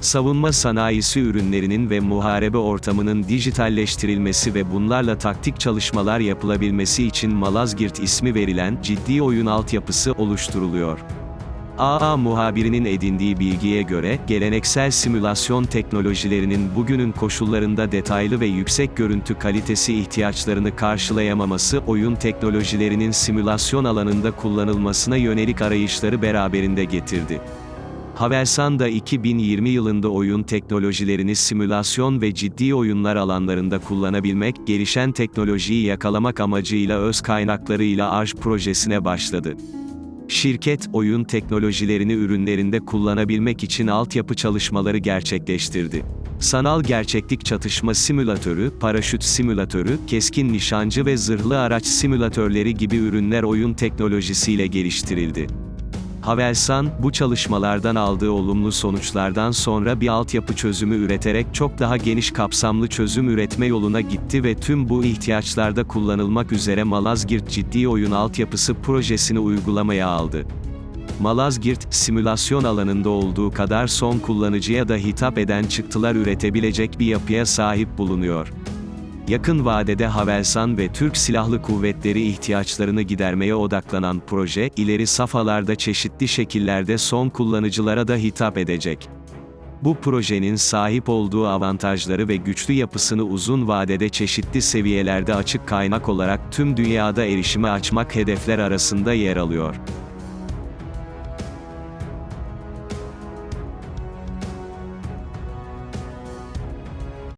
savunma sanayisi ürünlerinin ve muharebe ortamının dijitalleştirilmesi ve bunlarla taktik çalışmalar yapılabilmesi için Malazgirt ismi verilen ciddi oyun altyapısı oluşturuluyor. AA muhabirinin edindiği bilgiye göre, geleneksel simülasyon teknolojilerinin bugünün koşullarında detaylı ve yüksek görüntü kalitesi ihtiyaçlarını karşılayamaması, oyun teknolojilerinin simülasyon alanında kullanılmasına yönelik arayışları beraberinde getirdi. Havelsan da 2020 yılında oyun teknolojilerini simülasyon ve ciddi oyunlar alanlarında kullanabilmek, gelişen teknolojiyi yakalamak amacıyla öz kaynaklarıyla ARJ projesine başladı. Şirket, oyun teknolojilerini ürünlerinde kullanabilmek için altyapı çalışmaları gerçekleştirdi. Sanal gerçeklik çatışma simülatörü, paraşüt simülatörü, keskin nişancı ve zırhlı araç simülatörleri gibi ürünler oyun teknolojisiyle geliştirildi. Havelsan, bu çalışmalardan aldığı olumlu sonuçlardan sonra bir altyapı çözümü üreterek çok daha geniş kapsamlı çözüm üretme yoluna gitti ve tüm bu ihtiyaçlarda kullanılmak üzere Malazgirt Ciddi Oyun Altyapısı projesini uygulamaya aldı. Malazgirt, simülasyon alanında olduğu kadar son kullanıcıya da hitap eden çıktılar üretebilecek bir yapıya sahip bulunuyor. Yakın vadede Havelsan ve Türk Silahlı Kuvvetleri ihtiyaçlarını gidermeye odaklanan proje, ileri safhalarda çeşitli şekillerde son kullanıcılara da hitap edecek. Bu projenin sahip olduğu avantajları ve güçlü yapısını uzun vadede çeşitli seviyelerde açık kaynak olarak tüm dünyada erişime açmak hedefler arasında yer alıyor.